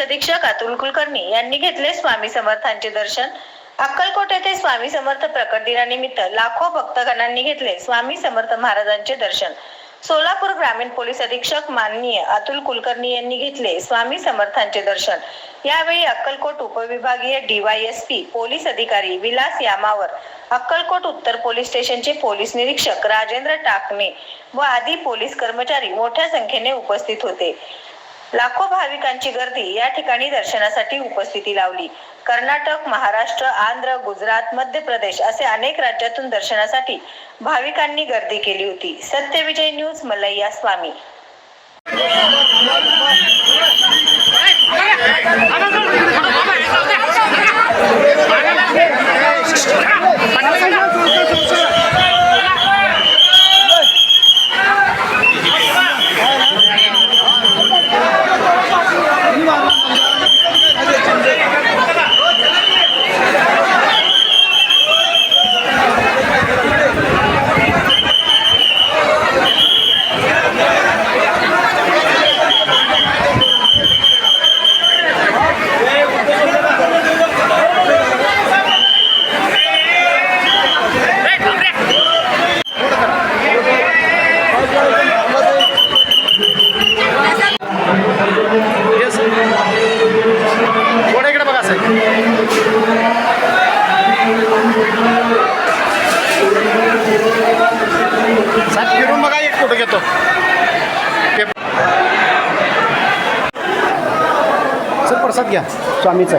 अतुल कुलकर्णी यांनी घेतले स्वामी समर्थांचे दर्शन. अक्कलकोट येथे स्वामी समर्थ प्रकट दिनानिमित्त लाखो भक्तगणांनी घेतले स्वामी समर्थ महाराजांचे दर्शन. सोलापूर ग्रामीण पोलीस अधीक्षक माननीय अतुल कुलकर्णी यांनी घेतले स्वामी समर्थांचे दर्शन. यावेळी अक्कलकोट उपविभागीय डीवायएसपी पोलीस अधिकारी विलास यामावर अक्कलकोट उत्तर पोलीस स्टेशनचे पोलीस निरीक्षक राजेंद्र टाकणे व आदी पोलीस कर्मचारी मोठ्या संख्येने उपस्थित होते. लाखो भाविकांची गर्दी या ठिकाणी दर्शनासाठी उपस्थिती लावली. कर्नाटक महाराष्ट्र आंध्र गुजरात मध्य प्रदेश असे अनेक राज्यातून दर्शनासाठी भाविकांनी गर्दी केली होती. सत्यविजय न्यूज मलैया स्वामी. एक सर प्रसाद घ्या. स्वामीचा.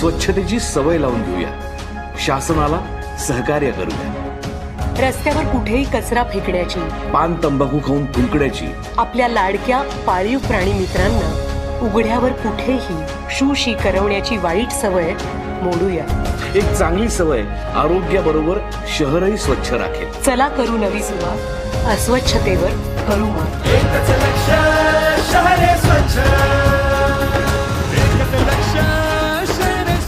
स्वच्छतेची सवय लावून घेऊया शासनाला सहकार्य करूया. रस्त्यावर कुठेही कचरा फेकण्याची पान तंबाखू खाऊन थुंकण्याची. आपल्या लाडक्या पाळीव प्राणी मित्रांना उघड्यावर कुठेही शू शी करवण्याची वाईट सवय मोडूया. एक चांगली सवय आरोग्याबरोबर शहरही स्वच्छ राखेल. चला करू नवी सुरुवात. अस्वच्छतेवर करू मात.